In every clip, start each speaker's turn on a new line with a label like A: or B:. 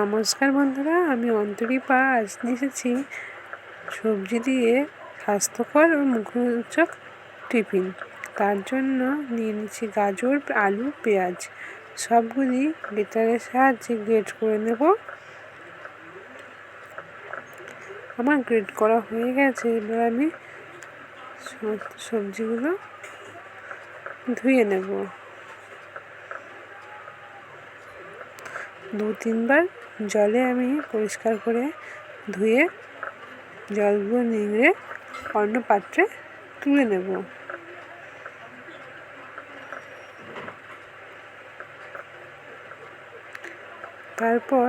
A: নমস্কার বন্ধুরা, আমি অন্তরী পা। আজ এসেছি সবজি দিয়ে স্বাস্থ্যকর ও মুখরোচক টিফিন। তার জন্য নিয়ে নিচ্ছি গাজর, আলু, পেঁয়াজ। সবগুলি গ্রেটারের সাহায্যে গ্রেড করে নেব। আমার গ্রেড করা হয়ে গেছে, এবার আমি সমস্ত সবজিগুলো ধুয়ে নেব। দু তিনবার জলে আমি পরিষ্কার করে ধুয়ে জলগুলো নিংড়ে অন্য পাত্রে তুলে নেব। তারপর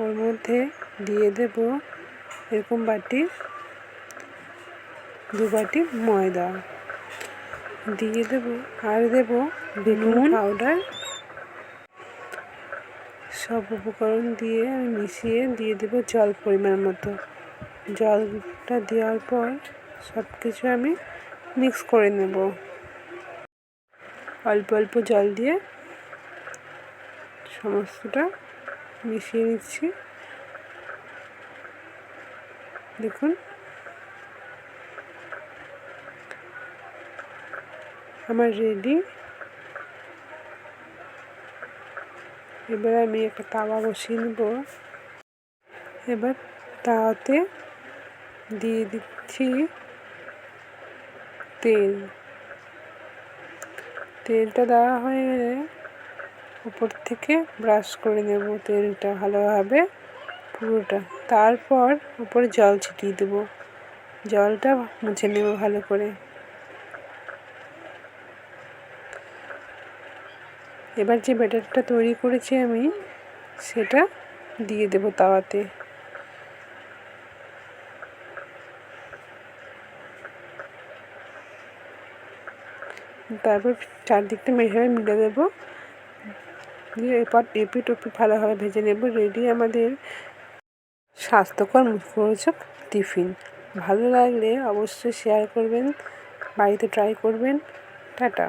A: ওর মধ্যে দিয়ে দেব এরকম বাটি দু বাটি ময়দা। দিয়ে দেব আর দেব বেগুন পাউডার সব উপকরণ দিয়ে আমি মিশিয়ে দিয়ে দেবো জল পরিমাণ মতো। জলটা দেওয়ার পর সব কিছু আমি মিক্স করে নেব। অল্প অল্প জল দিয়ে সমস্তটা মিশিয়ে নিচ্ছি। দেখুন। আমার রেডি এবার আমি একটা তাওয়া বসিয়ে নেব। এবার তাওয়াতে দিয়ে দিচ্ছি তেল। তেলটা দেওয়া হয়ে গেলে উপর থেকে ব্রাশ করে নেব তেলটা ভালোভাবে, পুরোটা। তারপর উপরে জল ছিটিয়ে দেবো। জলটা মুছে নেব ভালো করে। এবার যে ব্যাটারটা তৈরি করেছি আমি, সেটা দিয়ে দেব তাওয়াতে। তারপর চারদিকটা মেশাবে মিলে দেবো। দিয়ে এরপর এপি ওপিট ভালোভাবে ভেজে নেব। রেডি আমাদের স্বাস্থ্যকর মুখরোচক টিফিন। ভালো লাগলে অবশ্যই শেয়ার করবেন, বাড়িতে ট্রাই করবেন। টাটা।